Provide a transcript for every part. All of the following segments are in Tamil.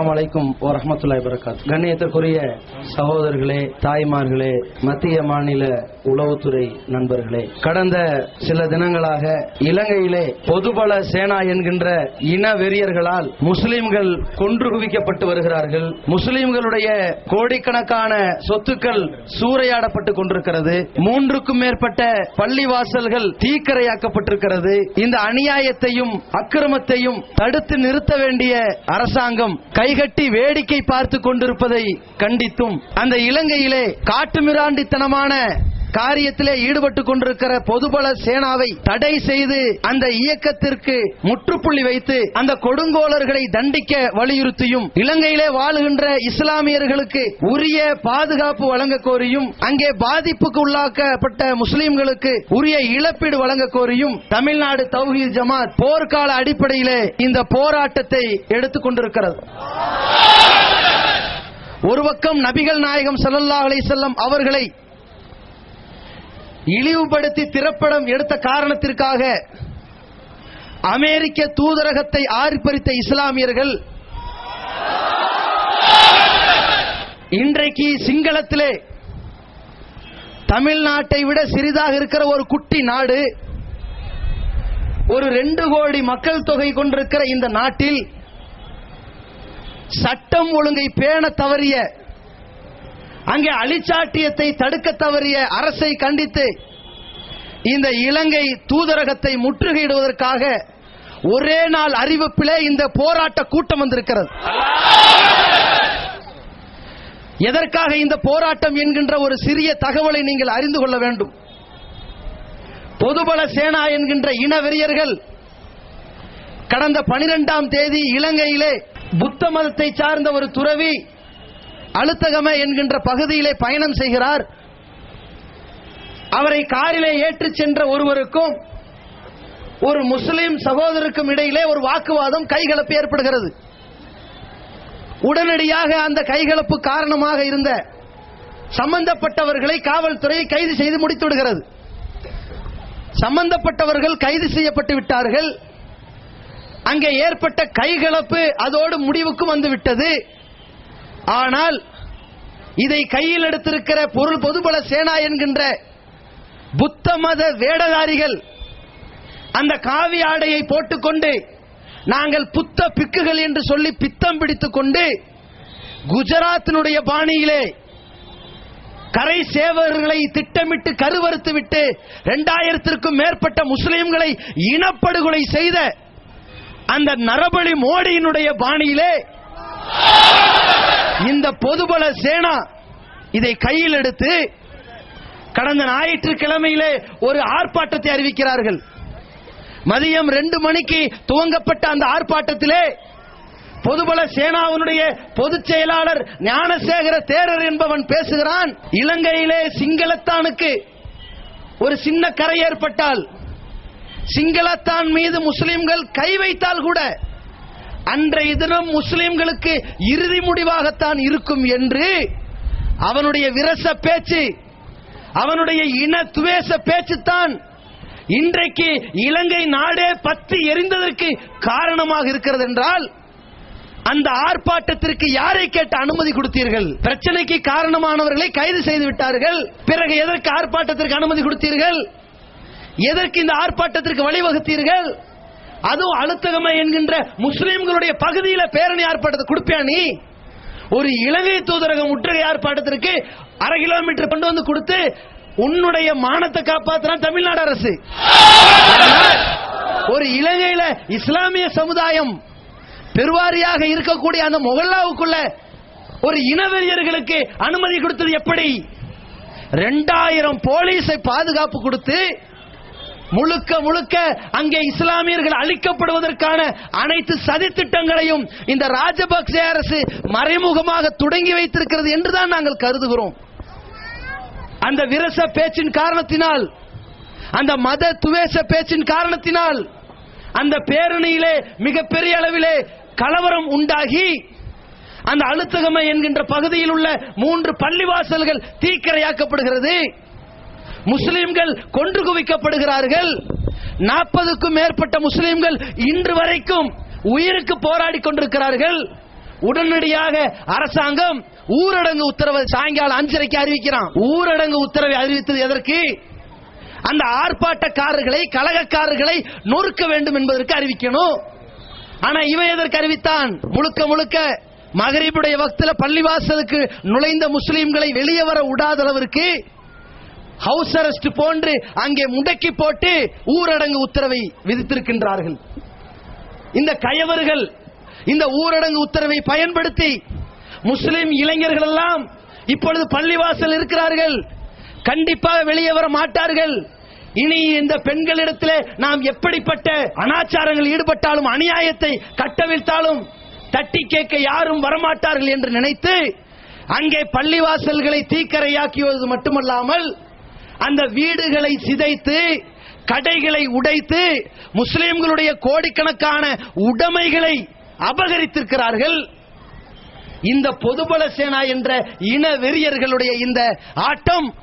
அலைக்கும் வரமத்துல்லாய் வரகாத் கண்ணியத்திற்குரிய சகோதரர்களே தாய்மார்களே மத்திய மாநில உளவுத்துறை நண்பர்களே கடந்த சில தினங்களாக இலங்கையிலே பொதுபல சேனா என்கின்ற இன வெறியர்களால் முஸ்லிம்கள் கொன்று குவிக்கப்பட்டு வருகிறார்கள். முஸ்லிம்களுடைய கோடிக்கணக்கான சொத்துக்கள் சூறையாடப்பட்டு கொண்டிருக்கிறது. மூன்றுக்கும் மேற்பட்ட பள்ளிவாசல்கள் தீக்கரையாக்கப்பட்டிருக்கிறது. இந்த அநியாயத்தையும் அக்கிரமத்தையும் தடுத்து நிறுத்த வேண்டிய அரசாங்கம் கை கைகட்டி வேடிக்கை பார்த்து கொண்டிருப்பதை கண்டித்தும் அந்த இலங்கையிலே காட்டுமிராண்டித்தனமான காரியத்திலே ஈடுபட்டு கொண்டிருக்கிற பொதுபல சேனாவை தடை செய்து அந்த இயக்கத்திற்கு முற்றுப்புள்ளி வைத்து அந்த கொடுங்கோலர்களை தண்டிக்க வலியுறுத்தியும் இலங்கையிலே வாழுகின்ற இஸ்லாமியர்களுக்கு உரிய பாதுகாப்பு வழங்க கோரியும் அங்கே பாதிப்புக்கு உள்ளாக்கப்பட்ட முஸ்லிம்களுக்கு உரிய இழப்பீடு வழங்க கோரியும் தமிழ்நாடு தௌஹீத் ஜமாத் போர்க்கால அடிப்படையிலே இந்த போராட்டத்தை எடுத்துக் கொண்டிருக்கிறது. ஒரு பக்கம் நபிகள் நாயகம் ஸல்லல்லாஹு அலை செல்லம் அவர்களை இழிவுபடுத்தி திரைப்படம் எடுத்த காரணத்திற்காக அமெரிக்க தூதரகத்தை ஆர்ப்பரித்த இஸ்லாமியர்கள் இன்றைக்கு சிங்களத்திலே தமிழ்நாட்டை விட சிறிதாக இருக்கிற ஒரு குட்டி நாடு ஒரு ரெண்டு கோடி மக்கள் தொகை கொண்டிருக்கிற இந்த நாட்டில் சட்டம் ஒழுங்கை பேண தவறிய அங்கே அழிச்சாட்டியத்தை தடுக்க தவறிய அரசை கண்டித்து இந்த இலங்கை தூதரகத்தை முற்றுகையிடுவதற்காக ஒரே நாள் அறிவிப்பிலே இந்த போராட்ட கூட்டம் வந்திருக்கிறது. எதற்காக இந்த போராட்டம் என்கின்ற ஒரு சிறிய தகவலை நீங்கள் அறிந்து கொள்ள வேண்டும். பொதுபல சேனா என்கின்ற இனவெறியர்கள் கடந்த பனிரெண்டாம் தேதி இலங்கையிலே புத்த மதத்தை சார்ந்த ஒரு துறவி அழுத்தகம என்கின்ற பகுதியிலே பயணம் செய்கிறார். அவரை காரிலே ஏற்றுச் சென்ற ஒருவருக்கும் ஒரு முஸ்லிம் சகோதரருக்கும் இடையிலே ஒரு வாக்குவாதம் கைகலப்பு ஏற்படுகிறது. உடனடியாக அந்த கைகலப்பு காரணமாக இருந்த சம்பந்தப்பட்டவர்களை காவல்துறை கைது செய்து முடித்து விடுகிறது சம்பந்தப்பட்டவர்கள் கைது செய்யப்பட்டு விட்டார்கள். அங்கே ஏற்பட்ட கைகலப்பு அதோடு முடிவுக்கு வந்துவிட்டது. ஆனால் இதை கையில் எடுத்திருக்கிற பொருள் பொதுபல சேனா என்கின்ற புத்த மத வேடதாரிகள் அந்த காவி ஆடையை போட்டுக்கொண்டு நாங்கள் புத்த பிக்குகள் என்று சொல்லி பித்தம் பிடித்துக் கொண்டு குஜராத்தினுடைய பாணியிலே கரை சேவர்களை திட்டமிட்டு கருவறுத்து விட்டு இரண்டாயிரத்திற்கும் மேற்பட்ட முஸ்லிம்களை இனப்படுகொலை செய்த அந்த நரபலி மோடியினுடைய பாணியிலே இந்த பொதுபல சேனா இதை கையில் எடுத்து கடந்த ஞாயிற்றுக்கிழமையிலே ஒரு ஆர்ப்பாட்டத்தை அறிவிக்கிறார்கள். மதியம் ரெண்டு மணிக்கு துவங்கப்பட்ட அந்த ஆர்ப்பாட்டத்திலே பொதுபல சேனாவினுடைய பொதுச் செயலாளர் ஞானசேகர தேரர் என்பவன் பேசுகிறான். இலங்கையிலே சிங்களத்தானுக்கு ஒரு சின்ன கரை ஏற்பட்டால் சிங்களத்தான் மீது முஸ்லிம்கள் கை வைத்தால் கூட அன்றைய தினம் முஸ்லிம்களுக்கு இறுதி முடிவாகத்தான் இருக்கும் என்று அவனுடைய விரச பேச்சு அவனுடைய இன துவேச பேச்சுத்தான் இன்றைக்கு இலங்கை நாடே பத்து எரிந்ததற்கு காரணமாக இருக்கிறது என்றால் அந்த ஆர்ப்பாட்டத்திற்கு யாரை கேட்டு அனுமதி கொடுத்தீர்கள்? பிரச்சனைக்கு காரணமானவர்களை கைது செய்து விட்டார்கள். பிறகு எதற்கு ஆர்ப்பாட்டத்திற்கு அனுமதி கொடுத்தீர்கள்? எதற்கு இந்த ஆர்ப்பாட்டத்திற்கு வழிவகுத்தீர்கள்? அதுவும் அழுத்தகமை என்கின்ற முஸ்லிம்களுடைய பகுதியில பேரணி ஆர்ப்பாட்டத்தை கொடுப்பியா நீ? ஒரு இலங்கை தூதரக முற்றுகை ஆர்ப்பாட்டத்திற்கு அரை கிலோமீட்டர் கொண்டு வந்து கொடுத்து உன்னுடைய மானத்தை காப்பாத்துறான் தமிழ்நாடு அரசு. ஒரு இலங்கையில இஸ்லாமிய சமுதாயம் பெருவாரியாக இருக்கக்கூடிய அந்த மொகல்லாவுக்குள்ள ஒரு இனவெறியர்களுக்கு அனுமதி கொடுத்தது எப்படி? ரெண்டாயிரம் போலீஸை பாதுகாப்பு கொடுத்து முழுக்க முழுக்க அங்கே இஸ்லாமியர்கள் அழிக்கப்படுவதற்கான அனைத்து சதித்திட்டங்களையும் இந்த ராஜபக்சே அரசு மறைமுகமாக தொடங்கி வைத்திருக்கிறது என்றுதான் நாங்கள் கருதுகிறோம். அந்த விரச பேச்சின் காரணத்தினால் அந்த மத துவேச பேச்சின் காரணத்தினால் அந்த பேரணியிலே மிகப்பெரிய அளவிலே கலவரம் உண்டாகி அந்த அழுத்தகமை என்கின்ற பகுதியில் உள்ள மூன்று பள்ளிவாசல்கள் தீக்கிரையாக்கப்படுகிறது. முஸ்லிம்கள் கொன்று குவிக்கப்படுகிறார்கள். நாற்பதுக்கும் மேற்பட்ட முஸ்லிம்கள் இன்று வரைக்கும் உயிருக்கு போராடி கொண்டிருக்கிறார்கள். உடனடியாக அரசாங்கம் ஊரடங்கு உத்தரவை சாயங்காலம் அஞ்சரைக்கு அறிவிக்கிறான். ஊரடங்கு உத்தரவை அறிவித்தது எதற்கு? அந்த ஆர்ப்பாட்டக்காரர்களை கழகக்காரர்களை நொறுக்க வேண்டும் என்பதற்கு அறிவிக்கணும். ஆனா இவன் எதற்கு அறிவித்தான்? முழுக்க முழுக்க மகரிபுடைய வக்தில பள்ளிவாசலுக்கு நுழைந்த முஸ்லிம்களை வெளியே வர விடாத அளவிற்கு ஹவுஸ் அரெஸ்ட் போன்று அங்கே முடக்கி போட்டு ஊரடங்கு உத்தரவை விதித்திருக்கின்றார்கள். இந்த கயவர்கள் இந்த ஊரடங்கு உத்தரவை பயன்படுத்தி முஸ்லிம் இளைஞர்கள் எல்லாம் இப்பொழுது பள்ளிவாசல் இருக்கிறார்கள். கண்டிப்பாக வெளியே வர மாட்டார்கள். இனி இந்த பெண்களிடத்தில் நாம் எப்படிப்பட்ட அனாச்சாரங்கள் ஈடுபட்டாலும் அநியாயத்தை கட்டவிழ்த்தாலும் தட்டி கேட்க யாரும் வரமாட்டார்கள் என்று நினைத்து அங்கே பள்ளிவாசல்களை தீக்கரையாக்கியது மட்டுமல்லாமல் அந்த வீடுகளை சிதைத்து கடைகளை உடைத்து முஸ்லிம்களுடைய கோடிக்கணக்கான உடைமைகளை அபகரித்திருக்கிறார்கள். இந்த பொதுபல சேனா என்ற இன வெறியர்களுடைய இந்த ஆட்டம்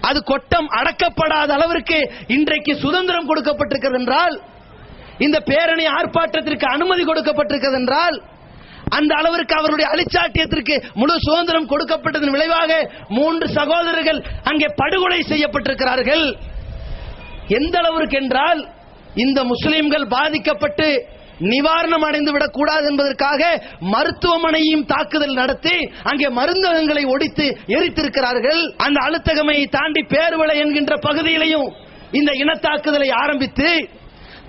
அது கொட்டம் அடக்கப்படாத அளவிற்கு இன்றைக்கு சுதந்திரம் கொடுக்கப்பட்டிருக்கிறது என்றால் இந்த பேரணி ஆர்ப்பாட்டத்திற்கு அனுமதி கொடுக்கப்பட்டிருக்கிறது என்றால் அந்த அளவிற்கு அவருடைய அழிச்சாட்டியத்திற்கு முழு சுதந்திரம் கொடுக்கப்பட்டதன் விளைவாக மூன்று சகோதரர்கள் அங்கே படுகொலை செய்யப்பட்டிருக்கிறார்கள். எந்த அளவிற்கு என்றால் இந்த முஸ்லிம்கள் பாதிக்கப்பட்டு நிவாரணம் அடைந்து விடக்கூடாது என்பதற்காக மருத்துவமனையும் தாக்குதல் நடத்தி அங்கே மருந்தகங்களை ஒடித்து எரித்திருக்கிறார்கள். அந்த அழுத்தகமையை தாண்டி பேருவளை என்கின்ற பகுதியிலையும் இந்த இனத்தாக்குதலை ஆரம்பித்து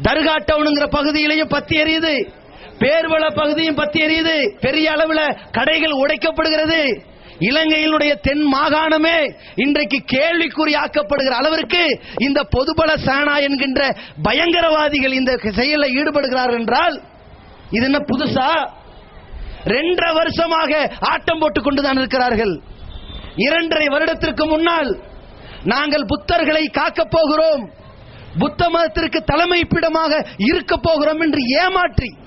தர்கா டவுனுங்கிற பகுதியிலையும் பத்தி எரியுது. பேர்வள பகுதியும் பத்தி எரியுது. பெரிய அளவில் கடைகள் உடைக்கப்படுகிறது. இலங்கையினுடைய தென் மாகாணமே இன்றைக்கு கேள்விக்குறியாக்கப்படுகிற அளவிற்கு இந்த பொதுபல சேனா என்கின்ற பயங்கரவாதிகள் இந்த செயலில் ஈடுபடுகிறார்கள் என்றால் இது என்ன புதுசா? ரெண்டரை வருஷமாக ஆட்டம் போட்டுக் கொண்டுதான் இருக்கிறார்கள். இரண்டரை வருடத்திற்கு முன்னால் நாங்கள் புத்தர்களை காக்கப் போகிறோம். புத்த மதத்திற்கு தலைமைப்பிடமாக இருக்க போகிறோம் என்று ஏமாற்றி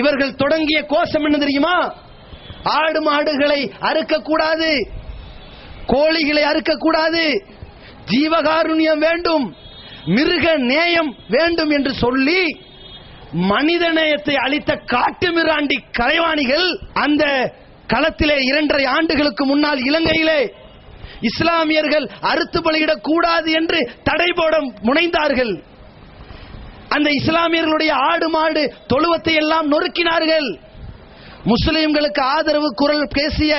இவர்கள் தொடங்கிய கோஷம் என்ன தெரியுமா? ஆடு மாடுகளை அறுக்கக்கூடாது. கோழிகளை அறுக்கக்கூடாது. ஜீவகாருண்யம் வேண்டும். மிருக நேயம் வேண்டும் என்று சொல்லி மனித நேயத்தை அளித்த காட்டு மிராண்டி கலைவாணிகள் அந்த களத்திலே இரண்டரை ஆண்டுகளுக்கு முன்னால் இலங்கையிலே இஸ்லாமியர்கள் அறுத்து பலியிடக்கூடாது என்று தடை போட முனைந்தார்கள். அந்த இஸ்லாமியர்களுடைய ஆடு மாடு தொழுவத்தை எல்லாம் நொறுக்கினார்கள். முஸ்லிம்களுக்கு ஆதரவு குரல் பேசிய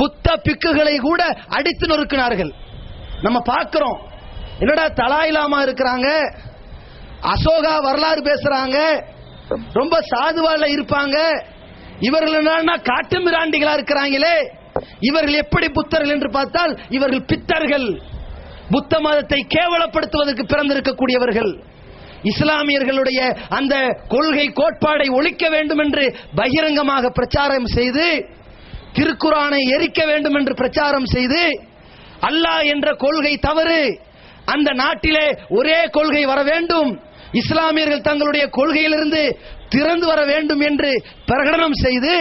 புத்த பிக்குகளை கூட அடித்து நொறுக்கினார்கள். நம்ம பார்க்கிறோம். என்னடா தலாயிலாமா இருக்கிறாங்க? அசோகா வரலாறு பேசுறாங்க. ரொம்ப சாதுவால இருப்பாங்க. இவர்கள் என்னன்னா காட்டு மிராண்டிகளா இருக்கிறாங்களே. இவர்கள் எப்படி புத்தர்கள் என்று பார்த்தால் இவர்கள் பித்தர்கள். புத்த மதத்தை கேவலப்படுத்துவதற்கு பிறந்திருக்கக்கூடியவர்கள். இஸ்லாமியர்களுடைய அந்த கொள்கை கோட்பாடை ஒழிக்க வேண்டும் என்று பகிரங்கமாக பிரச்சாரம் செய்து திருக்குரானை எரிக்க வேண்டும் என்று பிரச்சாரம் செய்து அல்லாஹ் என்ற கொள்கை தவறு. அந்த நாட்டிலே ஒரே கொள்கை வர வேண்டும். இஸ்லாமியர்கள் தங்களுடைய கொள்கையிலிருந்து திறந்து வர வேண்டும் என்று பிரகடனம் செய்து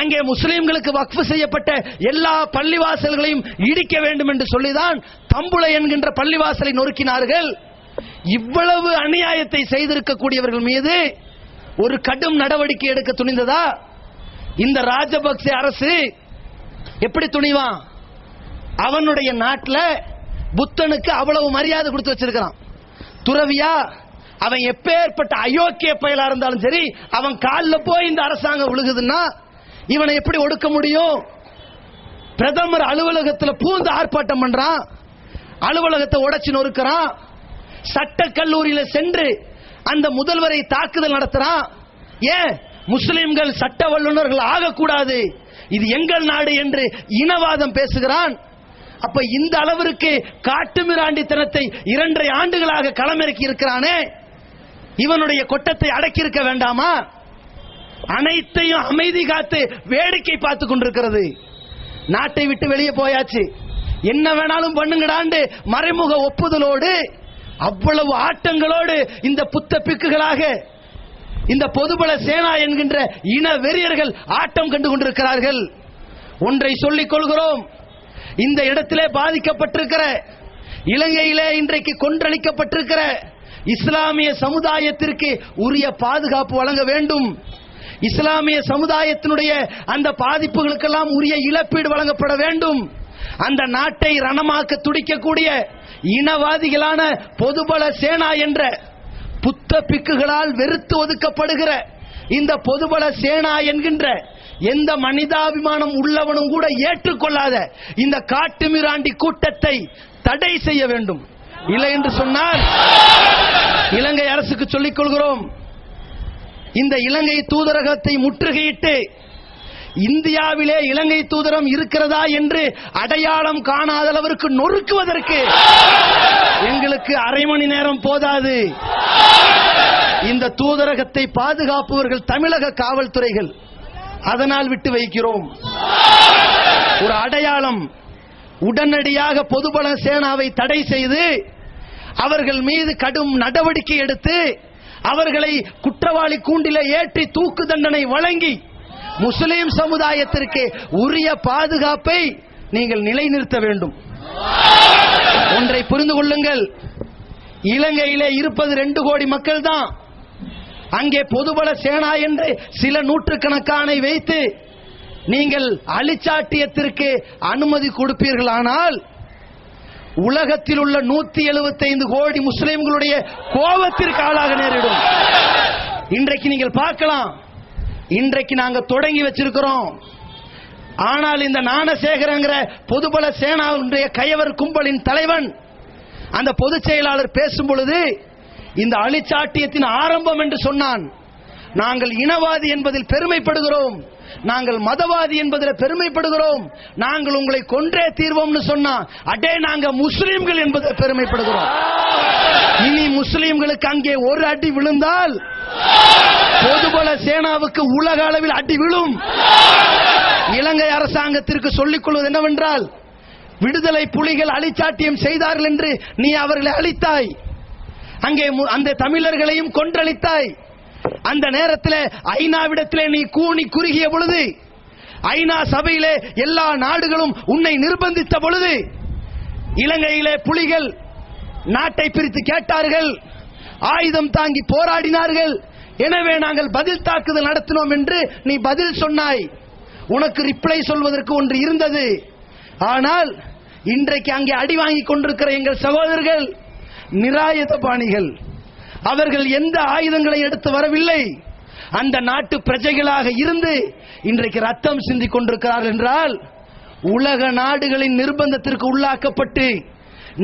அங்கே முஸ்லிம்களுக்கு வக்ஃபு செய்யப்பட்ட எல்லா பள்ளிவாசல்களையும் இடிக்க வேண்டும் என்று சொல்லிதான் தம்புளை என்கின்ற பள்ளிவாசலை நொறுக்கினார்கள். இவ்வளவு அநியாயத்தை செய்திருக்கக்கூடியவர்கள் மீது ஒரு கடும் நடவடிக்கை எடுக்க துணிந்ததா? இந்த ராஜபக்சே அரசு எப்படி துணிவான் அவனுடைய நாட்டில் புத்தனுக்கு அவ்வளவு மரியாதை கொடுத்து வச்சிருக்கிறான். துறவியா அவன் எப்பேற்பட்ட அயோக்கிய பயலா இருந்தாலும் சரி அவன் காலில் போய் இந்த அரசாங்கம் விழுகுதுன்னா இவனை எப்படி ஒடுக்க முடியும்? பிரதமர் அலுவலகத்தில் பூந்து ஆர்ப்பாட்டம் பண்றான். அலுவலகத்தை உடைச்சு நொறுக்கிறான். சட்ட கல்லூரியில சென்று அந்த முதல்வரை தாக்குதல் நடத்துறான் ஏன்? முஸ்லிம்கள் சட்ட வல்லுநர்கள் ஆகக்கூடாது. இது எங்கள் நாடு என்று இனவாதம் பேசுகிறான். அப்ப இந்த அளவிற்கு காட்டுமிராண்டித்தனத்தை இரண்டரை ஆண்டுகளாக களமிறக்கி இருக்கிறானே. இவனுடைய கொட்டத்தை அடக்கி இருக்க வேண்டாமா? அனைத்தையும் அமைதி காத்து வேடிக்கை பார்த்து கொண்டிருக்கிறது. நாட்டை விட்டு வெளியே போயாச்சு. என்ன வேணாலும் பண்ணுங்கடாண்டு மறைமுக ஒப்புதலோடு அவ்வளவு ஆட்டங்களோடு இந்த புத்த பிக்குகளாக இந்த பொதுபல சேனா என்கின்ற இன வெறியர்கள் ஆட்டம் கண்டு கொண்டிருக்கிறார்கள். ஒன்றை சொல்லிக் கொள்கிறோம். இந்த இடத்திலே பாதிக்கப்பட்டிருக்கிற இலங்கையிலே இன்றைக்கு கொன்றளிக்கப்பட்டிருக்கிற இஸ்லாமிய சமுதாயத்திற்கு உரிய பாதுகாப்பு வழங்க வேண்டும். இஸ்லாமிய சமுதாயத்தினுடைய அந்த பாதிப்புகளுக்கெல்லாம் உரிய இழப்பீடு வழங்கப்பட வேண்டும். அந்த நாட்டை ரணமாக்க துடிக்கக்கூடிய இனவாதிகளான பொதுபல சேனா என்ற புத்த பிக்குகளால் வெறுத்து ஒதுக்கப்படுகிற இந்த பொதுபல சேனா என்கின்ற எந்த மனிதாபிமானம் உள்ளவனும் கூட ஏற்றுக்கொள்ளாத இந்த காட்டுமிராண்டி கூட்டத்தை தடை செய்ய வேண்டும். இல்லை என்று சொன்னால் இலங்கை அரசுக்கு சொல்லிக் கொள்கிறோம். இந்த இலங்கை தூதரகத்தை முற்றுகையிட்டு இந்தியாவிலே இலங்கை தூதரம் இருக்கிறதா என்று அடையாளம் காணாத அளவிற்கு நொறுக்குவதற்கு எங்களுக்கு அரை மணி நேரம் போதாது. இந்த தூதரகத்தை பாதுகாப்பவர்கள் தமிழக காவல்துறைகள். அதனால் விட்டு வைக்கிறோம். ஒரு அடையாளம் உடனடியாக பொதுபல சேனாவை தடை செய்து அவர்கள் மீது கடும் நடவடிக்கை எடுத்து அவர்களை குற்றவாளி கூண்டில ஏற்றி தூக்கு தண்டனை வழங்கி முஸ்லிம் சமுதாயத்திற்கு உரிய பாதுகாப்பை நீங்கள் நிலைநிறுத்த வேண்டும். ஒன்றை புரிந்து கொள்ளுங்கள். இலங்கையிலே இருப்பது ரெண்டு கோடி மக்கள் தான் அங்கே பொதுபல சேனா என்று சில நூற்றுக்கணக்கானை வைத்து நீங்கள் அழிச்சாட்டியத்திற்கு அனுமதி கொடுப்பீர்களானால் உலகத்தில் உள்ள நூத்தி எழுபத்தைந்து கோடி முஸ்லிம்களுடைய கோபத்திற்கு ஆளாக நேரிடும். இன்றைக்கு நீங்கள் பார்க்கலாம். இன்றைக்கு நாங்க தொடங்கி வச்சிருக்கிறோம். ஆனால் இந்த ஞானசேகரங்கிற பொதுபல சேனாவுடைய கயவர் கும்பலின் தலைவன் அந்த பொதுச் செயலாளர் பேசும் பொழுது இந்த அழிச்சாட்டியத்தின் ஆரம்பம் என்று சொன்னான். நாங்கள் இனவாதி என்பதில் பெருமைப்படுகிறோம். நாங்கள் மதவாதி என்பதில் பெருமைப்படுகிறோம். நாங்கள் உங்களை கொன்றே தீர்வோம்னு சொன்னா அடே நாங்க முஸ்லீம்கள் என்பதில் பெருமைப்படுகிறோம். இனி முஸ்லீம்களுக்கு அங்கே ஒரு அடி விழுந்தால் பொதுபல சேனாவுக்கு உலக அளவில் அடி விழும். இலங்கை அரசாங்கத்திற்கு சொல்லிக் கொள்வது என்னவென்றால் விடுதலை புலிகள் அழிச்சாட்டியம் செய்தார்கள் என்று நீ அவர்களை அழித்தாய். அங்கே மு- அந்த தமிழர்களையும் கொன்றளித்தாய் அந்த நேரத்தில் ஐநாவிடத்திலே நீ கூனி குறுகிய பொழுது ஐநா சபையிலே எல்லா நாடுகளும் உன்னை நிர்பந்தித்த பொழுது இலங்கையிலே புலிகள் நாட்டை பிரித்து கேட்டார்கள். ஆயுதம் தாங்கி போராடினார்கள். எனவே நாங்கள் பதில் தாக்குதல் நடத்தினோம் என்று நீ பதில் சொன்னாய். உனக்கு ரிப்ளை சொல்வதற்கு ஒன்று இருந்தது. ஆனால் இன்றைக்கு அங்கே அடி வாங்கி கொண்டிருக்கிற எங்கள் சகோதரர்கள் நிராயுத பாணிகள் அவர்கள் எந்த ஆயுதங்களை எடுத்து வரவில்லை. அந்த நாட்டு பிரஜைகளாக இருந்து இன்றைக்கு ரத்தம் சிந்தி கொண்டிருக்கிறார்கள் என்றால் உலக நாடுகளின் நிர்பந்தத்திற்கு உள்ளாக்கப்பட்டு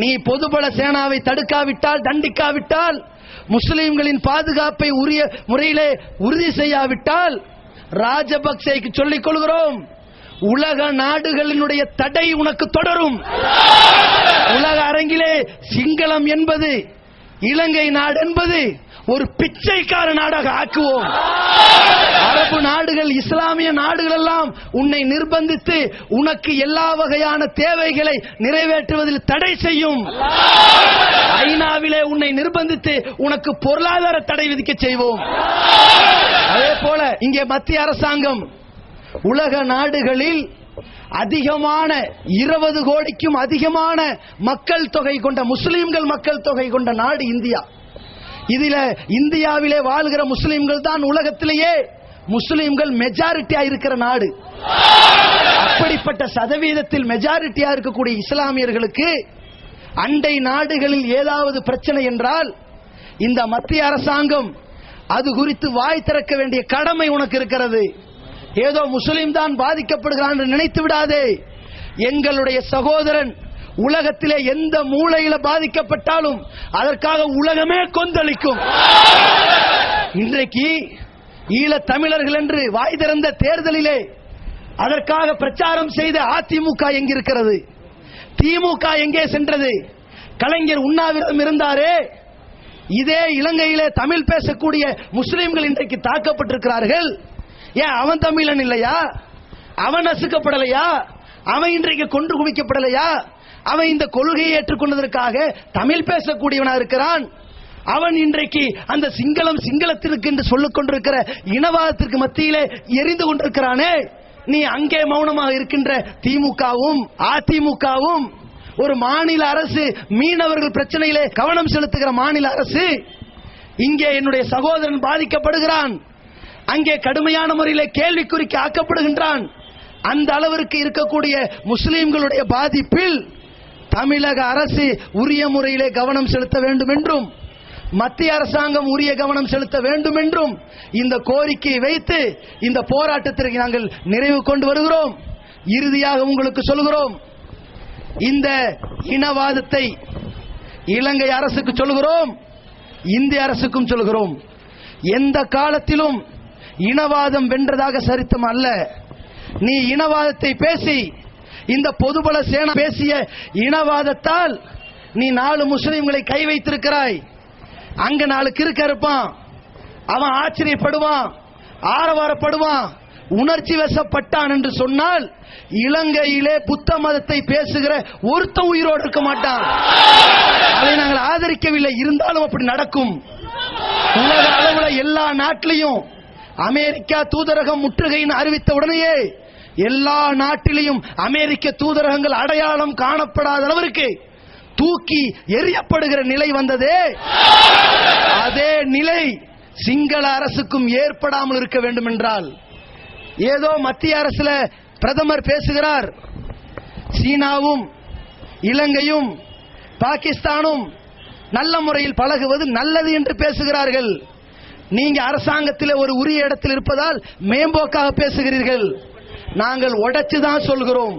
நீ பொதுபல சேனாவை தடுக்காவிட்டால் தண்டிக்காவிட்டால் முஸ்லிம்களின் பாதுகாப்பை உரிய முறையிலே உறுதி செய்யாவிட்டால் ராஜபக்சேக்கு சொல்லிக் கொள்கிறோம் உலக நாடுகளினுடைய தடை உனக்கு தொடரும். உலக அரங்கிலே சிங்களம் என்பது இலங்கை நாடு என்பது ஒரு பிச்சைக்கார நாடாக ஆக்குவோம். அரபு நாடுகள் இஸ்லாமிய நாடுகள் எல்லாம் உன்னை நிர்பந்தித்து உனக்கு எல்லா வகையான தேவைகளை நிறைவேற்றுவதில் தடை செய்யும். ஐநாவிலே உன்னை நிர்பந்தித்து உனக்கு பொருளாதார தடை விதிக்க செய்வோம். அதே போல இங்கே மத்திய அரசாங்கம் உலக நாடுகளில் அதிகமான இருபது கோடிக்கும் அதிகமான மக்கள் தொகை கொண்ட முஸ்லிம்கள் மக்கள் தொகை கொண்ட நாடு இந்தியா. இதுல இந்தியாவிலே வாழ்கிற முஸ்லிம்கள் தான் உலகத்திலேயே முஸ்லிம்கள் மெஜாரிட்டியா இருக்கிற நாடு. அப்படிப்பட்ட சதவீதத்தில் மெஜாரிட்டியா இருக்கக்கூடிய இஸ்லாமியர்களுக்கு அண்டை நாடுகளில் ஏதாவது பிரச்சனை என்றால் இந்த மத்திய அரசாங்கம் அது குறித்து வாய் திறக்க வேண்டிய கடமை உனக்கு இருக்கிறது. ஏதோ முஸ்லிம் தான் பாதிக்கப்படுகிறான் என்று நினைத்து விடாதே. எங்களுடைய சகோதரன் உலகத்திலே எந்த மூளையில பாதிக்கப்பட்டாலும் அதற்காக உலகமே கொந்தளிக்கும். இன்றைக்கு ஈழ தமிழர்கள் என்று வாய் திறந்த தேர்தலிலே அதற்காக பிரச்சாரம் செய்த அதிமுக எங்கிருக்கிறது? திமுக எங்கே சென்றது? கலைஞர் உண்ணாவிரதம் இருந்தாரே. இதே இலங்கையிலே தமிழ் பேசக்கூடிய முஸ்லிம்கள் இன்றைக்கு தாக்கப்பட்டிருக்கிறார்கள். ஏன் அவன் தமிழன் இல்லையா? அவன் நசுக்கப்படலையா? அவன் இன்றைக்கு கொண்டு குவிக்கப்படலையா? அவன் இந்த கொள்கையை ஏற்றுக்கொண்டதற்காக தமிழ் பேசக்கூடியவனா இருக்கிறான். அவன் இன்றைக்கு அந்த சிங்களம் சிங்களத்திற்கு என்று சொல்லிக் கொண்டிருக்கிற இனவாதத்திற்கு மத்தியிலே எரிந்து கொண்டிருக்கிறானே. நீ அங்கே மௌனமாக இருக்கின்ற திமுகவும் அதிமுகவும் ஒரு மாநில அரசு மீனவர்கள் பிரச்சனையிலே கவனம் செலுத்துகிற மாநில அரசு இங்கே என்னுடைய சகோதரன் பாதிக்கப்படுகிறான். அங்கே கடுமையான முறையிலே கேள்விக்குறிக்கு ஆக்கப்படுகின்றான். அந்த அளவிற்கு இருக்கக்கூடிய முஸ்லிம்களுடைய பாதிப்பில் தமிழக அரசு உரிய முறையிலே கவனம் செலுத்த வேண்டும் என்றும் மத்திய அரசாங்கம் உரிய கவனம் செலுத்த வேண்டும் என்றும் இந்த கோரிக்கையை வைத்து இந்த போராட்டத்திற்கு நாங்கள் நிறைவு கொண்டு வருகிறோம். இறுதியாக உங்களுக்கு சொல்கிறோம். இந்த இனவாதத்தை இலங்கை அரசுக்கு சொல்கிறோம் இந்திய அரசுக்கும் சொல்கிறோம். எந்த காலத்திலும் இனவாதம் வென்றதாக சரித்தம் அல்ல. நீ இனவாதத்தை பேசி இந்த பொதுபல சேனா பேசிய இனவாதத்தால் நீ நாலு முஸ்லிம்களை கை வைத்திருக்கிறாய். அங்க நாலு கிறுக்க இருப்பான். அவன் ஆச்சரியப்படுவான். ஆரவாரப்படுவான். உணர்ச்சி வசப்பட்டான் என்று சொன்னால் இலங்கையிலே புத்த மதத்தை பேசுகிற ஒருத்த உயிரோடு இருக்க மாட்டான். அதை நாங்கள் ஆதரிக்கவில்லை. இருந்தாலும் அப்படி நடக்கும். உலக அளவுல எல்லா நாட்டிலையும் அமெரிக்கா தூதரகம் முற்றுகையின் அறிவித்த உடனேயே எல்லா நாட்டிலையும் அமெரிக்க தூதரகங்கள் அடையாளம் காணப்படாத அளவிற்கு தூக்கி எறியப்படுகிற நிலை வந்ததே. அதே நிலை சிங்கள அரசுக்கும் ஏற்படாமல் இருக்க வேண்டும் என்றால் ஏதோ மத்திய அரசுல பிரதமர் பேசுகிறார். சீனாவும் இலங்கையும் பாகிஸ்தானும் நல்ல முறையில் பழகுவது நல்லது என்று பேசுகிறார்கள். நீங்க அரசாங்கத்தில் ஒரு உரிய இடத்தில் இருப்பதால் மேம்போக்காக பேசுகிறீர்கள். நாங்கள் உடைச்சு தான் சொல்கிறோம்.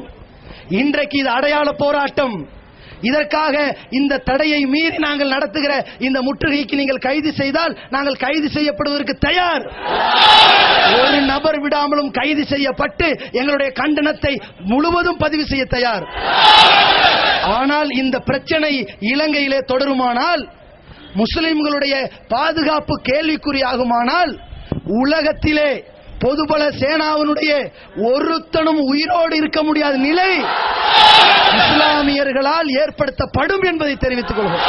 இன்றைக்கு இது அடையாள போராட்டம். இதற்காக இந்த தடையை மீறி நாங்கள் நடத்துகிற இந்த முற்றுகைக்கு நீங்கள் கைது செய்தால் நாங்கள் கைது செய்யப்படுவதற்கு தயார். ஒரு நபர் விடாமலும் கைது செய்யப்பட்டு எங்களுடைய கண்டனத்தை முழுவதும் பதிவு செய்ய தயார். ஆனால் இந்த பிரச்சனை இலங்கையிலே தொடருமானால் முஸ்லிம்களுடைய பாதுகாப்பு கேள்விக்குறியாகுமானால் உலகத்திலே பொதுபல சேனாவினுடைய ஒருத்தனும் உயிரோடு இருக்க முடியாத நிலை இஸ்லாமியர்களால் ஏற்படுத்தப்படும் என்பதை தெரிவித்துக் கொள்கிறோம்.